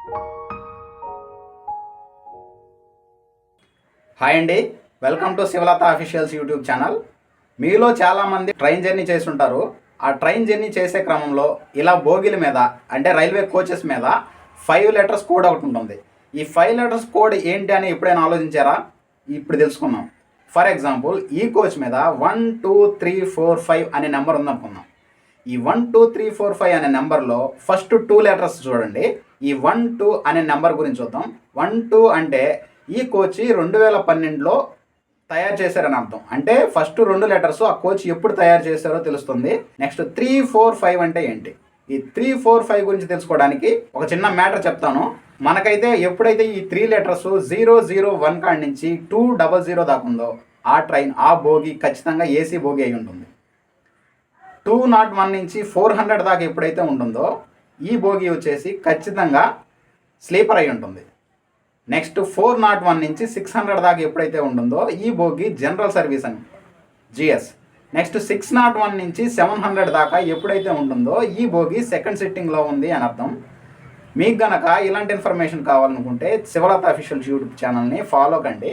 Hi అండి. Welcome to Sivalatha officials YouTube channel. మీలో చాలామంది ట్రైన్ జర్నీ చేస్తుంటారు ఆ ట్రైన్ జర్నీ చేసే క్రమంలో ఇలా బోగిల మీద అంటే రైల్వే కోచెస్ మీద ఫైవ్ లెటర్స్ కోడ్ ఒకటి ఉంటుంది. ఈ ఫైవ్ లెటర్స్ కోడ్ ఏంటి అని ఎప్పుడైనా ఆలోచించారా? ఇప్పుడు తెలుసుకుందాం. ఫర్ ఎగ్జాంపుల్ ఈ కోచ్ మీద one two three four five అనే నెంబర్ ఉందనుకుందాం. ఈ one two three four five అనే నెంబర్లో ఫస్ట్ టూ లెటర్స్ చూడండి. ఈ వన్ టూ అనే నెంబర్ గురించి చూద్దాం. వన్ టూ అంటే ఈ కోచ్ రెండు వేల పన్నెండులో తయారు చేశారని అర్థం. అంటే ఫస్ట్ రెండు లెటర్స్ ఆ కోచ్ ఎప్పుడు తయారు చేశారో తెలుస్తుంది. నెక్స్ట్ త్రీ ఫోర్ ఫైవ్ అంటే ఏంటి? ఈ త్రీ ఫోర్ ఫైవ్ గురించి తెలుసుకోవడానికి ఒక చిన్న మ్యాటర్ చెప్తాను. మనకైతే ఎప్పుడైతే ఈ three letters zero zero one కాడి నుంచి టూ డబల్ జీరో దాకా ఉందో ఆ ట్రైన్ ఆ బోగి ఖచ్చితంగా ఏసీ బోగి అయి ఉంటుంది. టూ నాట్ వన్ నుంచి ఫోర్ హండ్రెడ్ దాకా ఎప్పుడైతే ఉంటుందో ఈ బోగి వచ్చేసి ఖచ్చితంగా స్లీపర్ అయి ఉంటుంది. నెక్స్ట్ ఫోర్ నాట్ వన్ నుంచి సిక్స్ హండ్రెడ్ దాకా ఎప్పుడైతే ఉంటుందో ఈ బోగి జనరల్ సర్వీస్ అని GS. Next six nought one నుంచి సెవెన్ హండ్రెడ్ దాకా ఎప్పుడైతే ఉంటుందో ఈ బోగి సెకండ్ సిట్టింగ్లో ఉంది అని అర్థం. మీకు గనక ఇలాంటి ఇన్ఫర్మేషన్ కావాలనుకుంటే శివలత అఫీషియల్ యూట్యూబ్ ఛానల్ని ఫాలో కండి.